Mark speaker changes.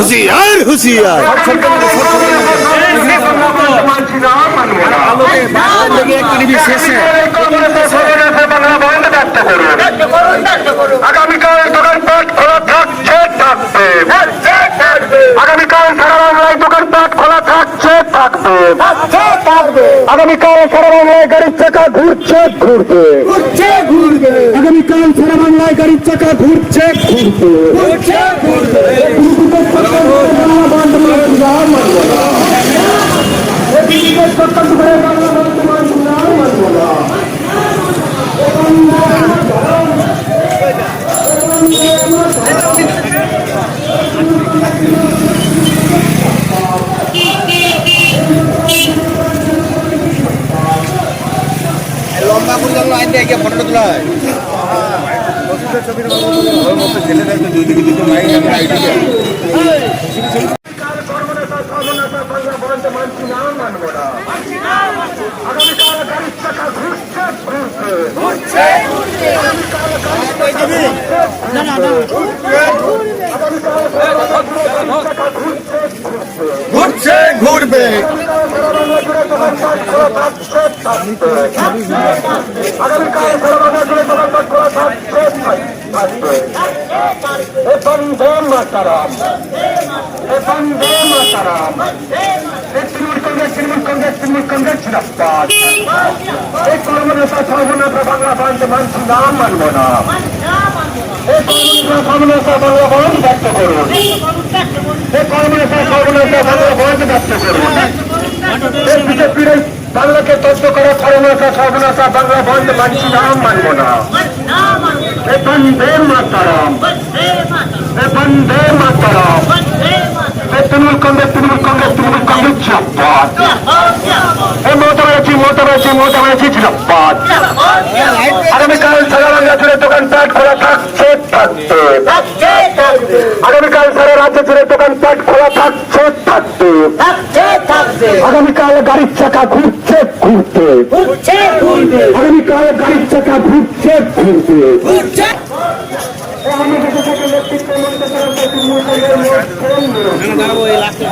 Speaker 1: হুঁশিয়ার হুশিয়ার। হুশিয়ার মানছি না মানবো না
Speaker 2: শেষে
Speaker 1: আগামীকাল দোকানপাট খোলা থাকছে থাকবে আগামীকাল সারা বাংলায় দোকানপাট খোলা থাকছে থাকবে আগামীকাল সারা বাংলায় গাড়ির চাকা ঘুরছে ঘুরবে আগামীকাল সারা বাংলায় গাড়ির চাকা ঘুরছে ঘুরবে।
Speaker 2: লম্বা করে যখন আইন দিয়ে ফটোটা তোলা হয় ঘুরছে ঘুরবে
Speaker 1: আগামীকাল সারা বাংলা জুড়ে দোকানপাট খোলা থাকছে থাকবে এ বন্দে মাতারাম বন্দে মাতারাম এই তৃণমূল কংগ্রেস তৃণমূল কংগ্রেস তৃণমূল কংগ্রেস জিন্দাবাদ এই কর্মনেতা সর্বনেতা বাংলা বন্ধ মানছি না মানব না এই কর্মনেতা সর্বনেতা বাংলা বন্ধ বাংলাকে তত্ত্ব করা সর্বনেতা সর্বনেতা বাংলা বন্ধ মানছি না মানব না এই বন্দে মাতারাম এই বন্দে মাতারাম তৃণমূল কংগ্রেস তৃণমূল কংগ্রেস তৃণমূল কংগ্রেস এই মমতা ব্যানার্জি মমতা ব্যানার্জি মমতা ব্যানার্জি আগামীকাল থাকছে থাকবে আগামীকাল গাড়ির চাকা ঘুরছে ঘুরতে আগামীকাল গাড়ির চাকা ঘুরছে ঘুরতে
Speaker 2: দাঁড়াবো এই লাস্টে